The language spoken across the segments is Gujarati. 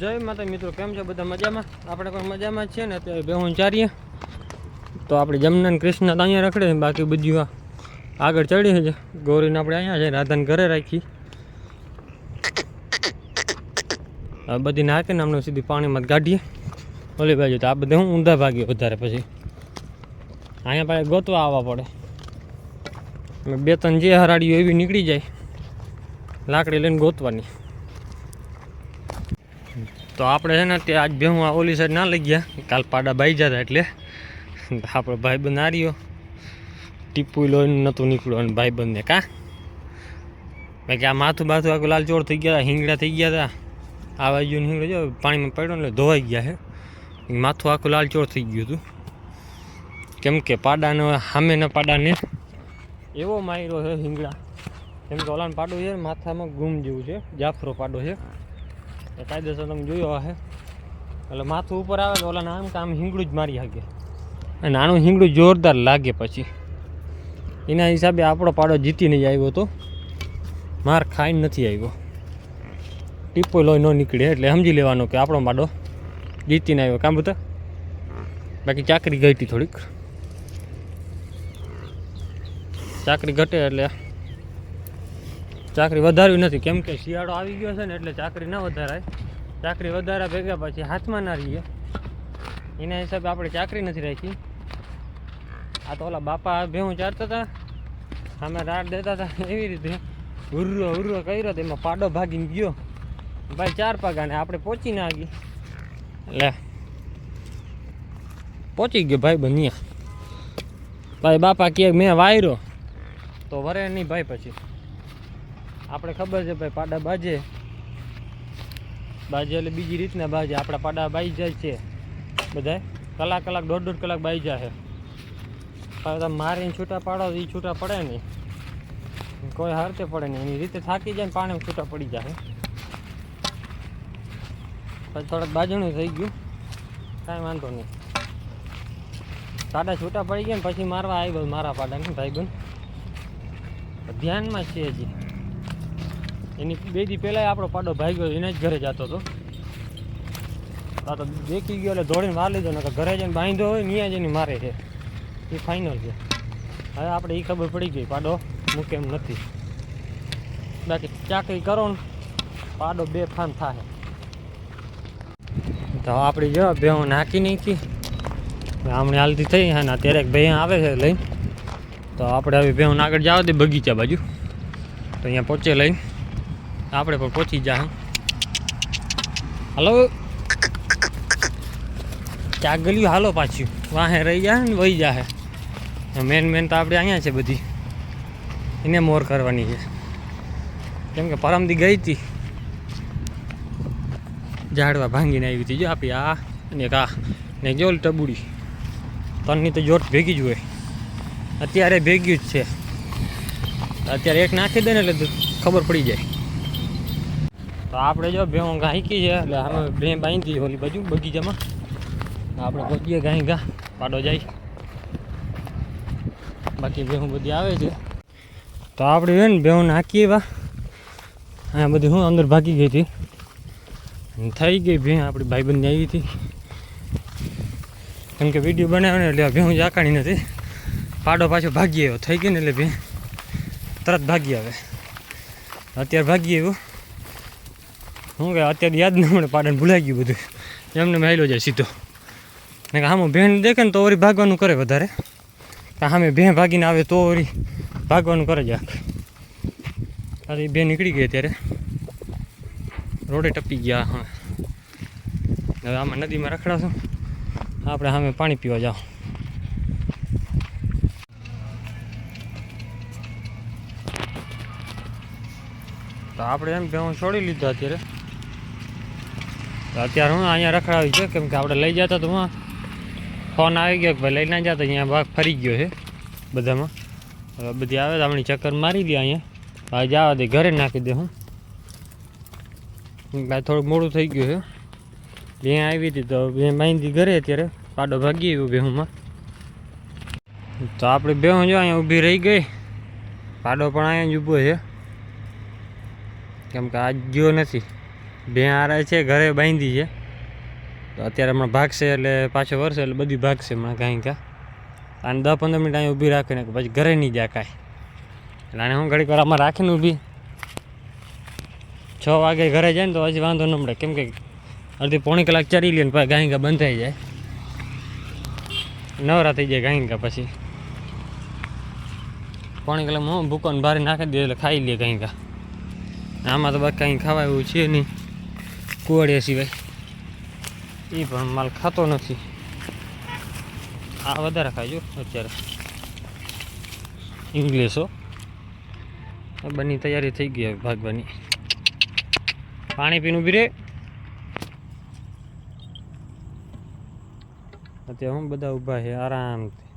જય માતા મિત્રો, કેમ છે બધા મજામાં? આપણે પણ મજામાં જ છે ને, અત્યારે બેહું ચારીએ. તો આપણે જમના કૃષ્ણ અહીંયા રખડે બાકી બધું આ આગળ ચડી છે. ગૌરીને આપણે અહીંયા છે રાધાને ઘરે રાખી. આ બધી નાખીને અમને સીધી પાણીમાં કાઢીએ ઓલી બાજુ તો આ બધે હું ઊંધા ભાગીએ વધારે પછી. અહીંયા પાસે ગોતવા આવવા પડે. બે ત્રણ જે હરાડીઓ એવી નીકળી જાય, લાકડી લઈને ગોતવાની. તો આપણે છે ને તે આજ ભેહું આ ઓલી સાઈડ ના લઈ ગયા. કાલ પાડા બાઈ જતા એટલે. આપણો ભાઈબંધ આ રહ્યો ટીપુ લોહીને નહોતું નીકળ્યું અને ભાઈબંધને કા. બાકી આ માથું બાથું આખું લાલચોળ થઈ ગયા હિંગડા થઈ ગયા હતા. આ બાજુ હિંગડો જો પાણીમાં પડ્યો એટલે ધોવાઈ ગયા છે. માથું આખું લાલચોળ થઈ ગયું હતું. કેમ કે પાડાને સામેના પાડાને એવો માર્યો છે હિંગડા કેમ કે ઓલાનો પાડો છે માથામાં ગુમ જેવું છે, જાફરો પાડો છે. કાયદેસર તમે જોયો હશે. એટલે માથું ઉપર આવે તો ઓલાને આમ કે આમ હિંગડું જ મારી શકે અને આનું હિંગડું જોરદાર લાગે પછી. એના હિસાબે આપણો પાડો જીતીને જ આવ્યો હતો માર ખાઈને નથી આવ્યો. ટીપો લોહી ન નીકળે એટલે સમજી લેવાનું કે આપણો પાડો જીતીને આવ્યો. કામ બધા બાકી ચાકરી ગઈ હતી થોડીક. ચાકરી ઘટે એટલે ચાકરી વધારવી નથી. કેમ કે શિયાળો આવી ગયો છે ને એટલે ચાકરી ના વધારાય. ચાકરી વધારા ભેગા પછી હાથમાં ના રહીએ. એના હિસાબે આપણે ચાકરી નથી રાખી. આ તો ઓલા બાપા ભેહું ચારતા હતા સામે રાડ દેતા હતા એવી રીતે હુર્રો હુર્રો કર્યો તો એમાં પાડો ભાગીને ગયો. ભાઈ ચાર પાગાને આપણે પહોંચી ના ગઈ. એટલે પહોંચી ગયો ભાઈ બન્યા. ભાઈ બાપા કે મેં વાયરો. તો વરે નહીં ભાઈ પછી. આપણે ખબર છે ભાઈ પાડા બાજે. બાજે એટલે બીજી રીતના બાજે. આપણા પાડા બાઈ જાય છે. બધાય? કલાક કલાક, દોઢ દોઢ કલાક બાઈ જાય હવે તમે મારીને છૂટા પાડો એ છૂટા પડે નહીં. કોઈ હારતે પડે નહીં. એની રીતે થાકી જાય ને પાણી છૂટા પડી જાય પછી થોડાક બાજણું થઈ ગયું. કાંઈ વાંધો નહીં. સાડા છૂટા પડી ગયા ને પછી મારવા આવ્યો મારા પાડાને ભાઈબંધ. ધ્યાનમાં છે હજી. એની બે દી પહેલાં આપણો પાડો ભાગ્યો એને જ ઘરે જતો હતો. આ તો દેખી ગયો એટલે દોડીને વાર લીધો ને ઘરે જઈને બાંધ્યો હોય ત્યાં જઈને મારે છે. એ ફાઇનલ છે. હવે આપણે એ ખબર પડી ગઈ પાડો, મૂકે એમ નથી. બાકી ચાકરી કરો ને, પાડો બે ફાન થાય તો આપણી જો બે હું નાખી નાખી. હમણાં હાલતી થઈ અને અત્યારે એક ભાઈ આવે છે લઈને. તો આપણે હવે બે હું આગળ જાવ દે બગીચા બાજુ. તો અહીંયા પહોંચે લઈને. આપણે પણ પહોંચી જા હલો. ક્યાં ગલ્યું હાલો પાછું. વાહે રહી જાય ને વહી જાહે મેન મેન તો આપણે અહીંયા છે બધી. એને મોર કરવાની છે. કેમ કે પરમદી ગઈ હતી. ઝાડવા ભાંગીને આવી હતી જો આપી આ અને કા ને જો ટબુડી. તનની તો જોટ ભેગી જ હોય. અત્યારે ભેગ્યું જ છે. અત્યારે એક નાખી દે ને એટલે ખબર પડી જાય. તો આપણે જો ભેહું ગાયકી છે, એટલે અમે બે બાંધી ઓલી બાજુ, બગીચામાં. આપણે પહોંચીએ ગાય ગા પાડો જાય. બાકી ભેહું બધી આવે છે. તો આપણે છે ને ભેહું નાખીએ એવા. અહીંયા બધી હું અંદર ભાગી ગઈ હતી. થઈ ગઈ ભેં, આપણી ભાઈબંધ આવી હતી. કેમ કે વીડિયો બનાવ્યો ને એટલે ભેહું જાકાણી નથી. પાડો પાછો ભાગી આવ્યો. થઈ ગયો ને એટલે ભે તરત ભાગી આવે. અત્યારે ભાગી આવ્યો. શું કે અત્યારે યાદ ન મળે, પાડન ભૂલાઈ ગયું બધું. એમને મેલો જાય સીધો. ને કે આમાં ભેણ દેખે ને તો ઓરી ભાગવાનું કરે વધારે. સામે ભેં ભાગીને આવે તો ઓરી ભાગવાનું કરે જ અરે બે નીકળી ગઈ અત્યારે. રોડે ટપી ગયા હા હવે આમાં નદીમાં રખડાશું આપણે સામે પાણી પીવા જાઓ. તો આપણે એમ ભેહું છોડી લીધા અત્યારે. અત્યારે હું અહીંયા રખડાવી છે, કેમ કે આપણે લઈ જતા તો હું ફોન આવી ગયો કે ભાઈ લઈ ના જતા, અહીંયા ભાગ ફરી ગયો છે બધામાં. હવે બધી આવે તો આપણે ચક્કર મારી દે અહીંયા. ભાઈ જવા દે, ઘરે નાખી દે હું. ભાઈ થોડુંક મોડું થઈ ગયું છે. બે આવી હતી તો બે બાંધી ઘરે અત્યારે પાડો ભાગી ગયો બેહુમાં તો આપણે બેહું જો અહીંયા ઊભી રહી ગઈ. પાડો પણ અહીંયા જ ઊભો છે. કેમ કે આજ ગયો નથી. બે હારા છે, ઘરે બાંધી છે. તો અત્યારે હમણાં ભાગશે એટલે પાછો વરસે એટલે બધી ભાગશે હમણાં કાંઈ કાં. અને દસ પંદર મિનિટ અહીં ઊભી રાખીને પછી ઘરે નહીં જાય કાંઈ. એટલે આને હું ઘડીક વાર આમાં રાખીને ઊભી. છ વાગે ઘરે જાય ને તો હજી વાંધો ન મળે. કેમ કે અડધી પોણી કલાક ચરી લે ને પછી ગાયકા બંધ થઈ જાય. નવરા થઈ જાય ગાયકા પછી. પોણી કલાક હું ભૂકોને ભારે નાખી દે એટલે ખાઈ લે ગાયકા આમાં તો બાકી કાંઈ ખાવા એવું છે નહીં. કુવાડિયા સિવાય એ પણ માલ ખાતો નથી. આ વધારે ખાજો અત્યારે. ઇંગ્લિશો બની તૈયારી થઈ ગઈ હવે ભાગવાની. પાણી પીનું બી રે અત્યારે હું બધા ઊભા છે આરામથી.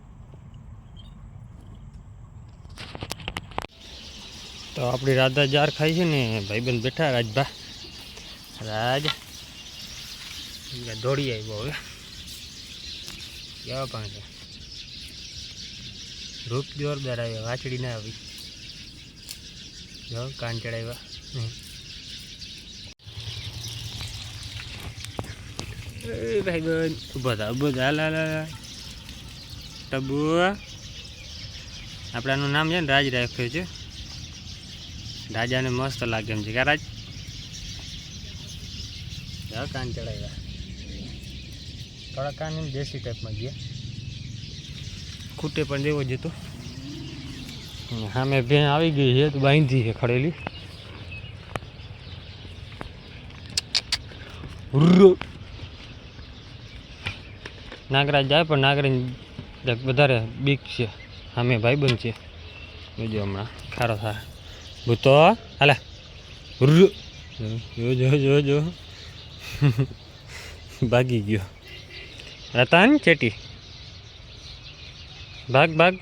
તો આપણી રાધા જાર ખાઈ છે ને, ભાઈબંધ બેઠા રાજભા. રાજ દોડી આવ્યો હવે. કેવા છે. રૂપ જોરદાર આવ્યા વાછડી ના આવી. જો, કાન ચડાવ્યા. ભાઈ બન ઊભો થા ઊભો થા. હાલ હાલ. ટબુ. આપણાનું નામ છે ને, રાજ રાખ્યું છે. રાજાને મસ્ત લાગે એમ છે. કે રાજ જાઓ કાન ચડાવ્યા. થોડા કાન દેશી ટાઈપમાં ગયા. ખૂટે પણ જેવો જ હતો. સામે ભેં આવી ગઈ છે, તો બાંધી છે ખડેલી. નાગરાજ જાય, પણ નાગરાજ વધારે બીક છે. સામે ભાઈબંધ છે. જોજો હમણાં, ખારો થાય ભૂતો, હાલે. જો જો જો. ભાગી ગયો. રતન ચેટી. ભાગ ભાગ.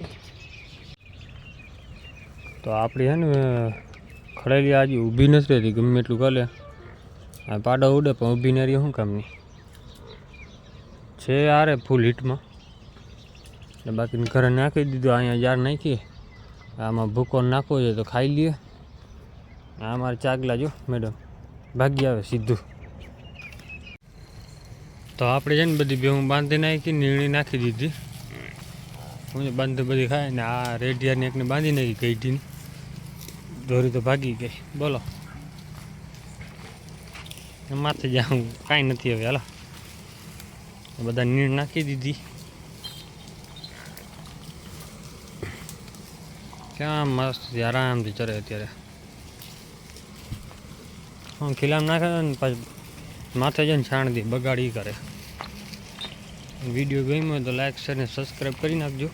તો આપણી હે ને ખડેલી આજે ઊભી નથી રહેતી, ગમે એટલું કાલે આ પાડો ઉડે, પણ ઊભી ન રહી શું કામની? છે આરે ફૂલ હીટમાં એટલે બાકી ઘરે નાખી દીધું, અહીંયા જાર નાખીએ. આમાં ભૂકો નાખવો છે તો ખાઈ લઈએ. આ મારે ચાગલા જો, મેડમ. ભાગી આવે સીધું. તો આપણે છે ને બધી ભેહું બાંધી નાખી, નીણી નાખી દીધી. હું બાંધી બધી ખાય ને આ રેડિયાને એકને બાંધી નાખી ગઈટીને દોરી તો ભાગી ગઈ. બોલો. માથે જાઉં કાંઈ નથી હવે, હાલો. બધા નીણ નાખી દીધી. ક્યાં મસ્ત આરામથી ચરે અત્યારે. હું ખીલામ નાખે ને પછી માથે જઈને છાણ દે, બગાડી કરે. વીડિયો ગમ્યો તો લાઈક શેર ને સબસ્ક્રાઈબ કરી નાખજો.